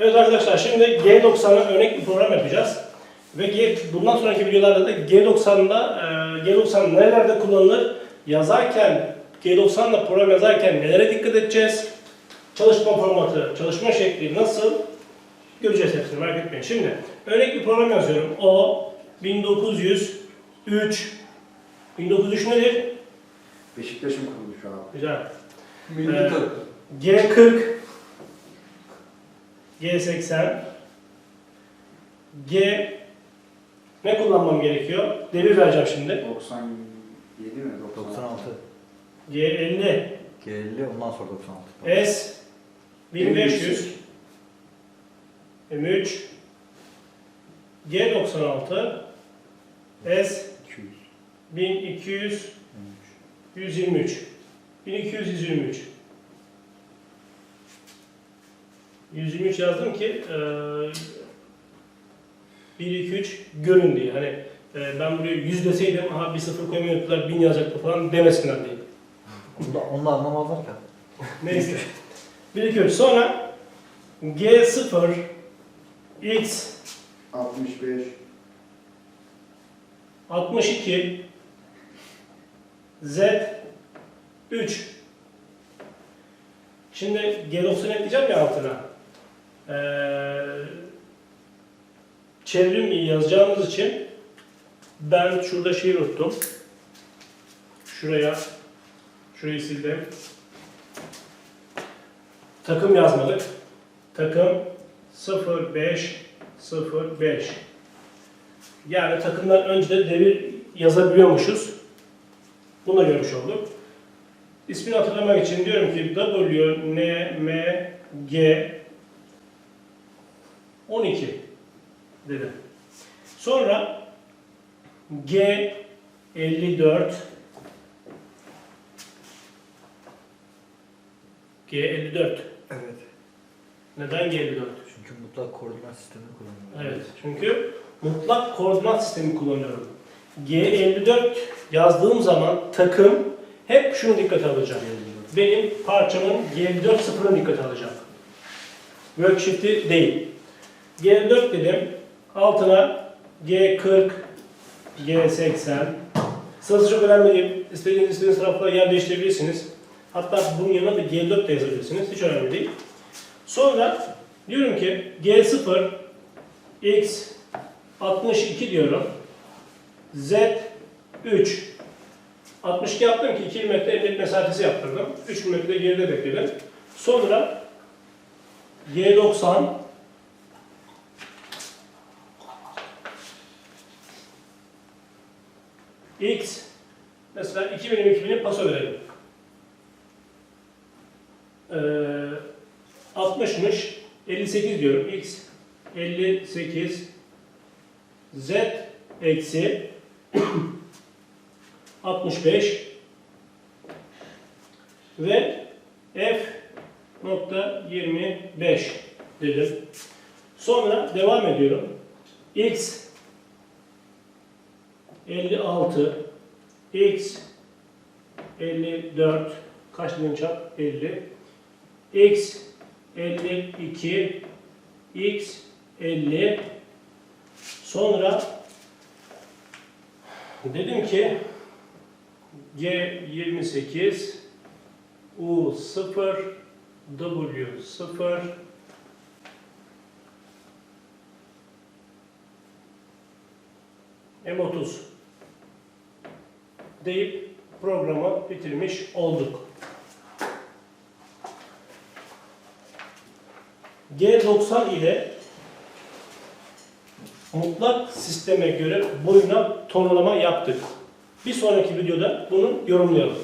Evet arkadaşlar şimdi G90'a örnek bir program yapacağız. Ve G, bundan sonraki videolarda da G90'da e, G90 nerelerde kullanılır? Yazarken G90'da program yazarken nelere dikkat edeceğiz? Çalışma formatı, çalışma şekli nasıl? Göreceğiz hepsini merak etmeyin. Şimdi örnek bir program yazıyorum. O 1903 1903 nedir? Beşiktaş'ın kuruluşu abi. Güzel. Milli takım. G40 G80 G ne kullanmam gerekiyor? Devir vereceğim şimdi. 97 mi? 96. G50 G50 ondan sonra 96. S 1500 M3 G96 S 200. 1200 123 1200 123 123 yazdım ki e, 1 2 3 görün diye. Hani e, ben buraya 100 deseydim aha bir sıfır koymayı unuttular 1000 yazacaktı falan demesinler diye. Onu da, onu da anlamazlar ki. Neyse. 1 2 3 sonra G0 X 65 62 Z 3 Şimdi G90 ekleyeceğim ya altına. Ee, çevrim yazacağımız için ben şurada şeyi unuttum. Şuraya şurayı sildim. Takım yazmadık. Takım 0505 yani takımdan önce de devir yazabiliyormuşuz. Bunu da görmüş olduk. İsmini hatırlamak için diyorum ki W, N, M, G 12 dedim. Sonra G 54 G 54 Evet. Neden G 54? Çünkü mutlak koordinat sistemi kullanılıyor. Evet, çünkü mutlak koordinat sistemi kullanıyorum. G54 yazdığım zaman takım hep şunu dikkate alacak. Benim parçamın G54 sıfırını dikkate alacak. Worksheet'i değil. G54 dedim. Altına G40, G80. Sırası çok önemli değil. İstediğiniz istediğiniz taraflara yer değiştirebilirsiniz. Hatta bunun yanına da G4 de yazabilirsiniz. Hiç önemli değil. Sonra diyorum ki G0 X 62 diyorum. Z 3 62 yaptım ki 2 metre emniyet mesafesi yaptırdım. 3 metre geride bekledim. Sonra G90 X mesela 2000 2000'i paso verelim. Ee, 60'mış 58 diyorum. X 58 Z eksi 65 ve F nokta 25 dedim. Sonra devam ediyorum. X 56 X 54 kaç dilim çap? 50 X 52 X 50 sonra dedim ki G 28 U 0 W 0 M30 deyip programı bitirmiş olduk. G90 ile mutlak sisteme göre boyuna tonlama yaptık. Bir sonraki videoda bunu yorumlayalım.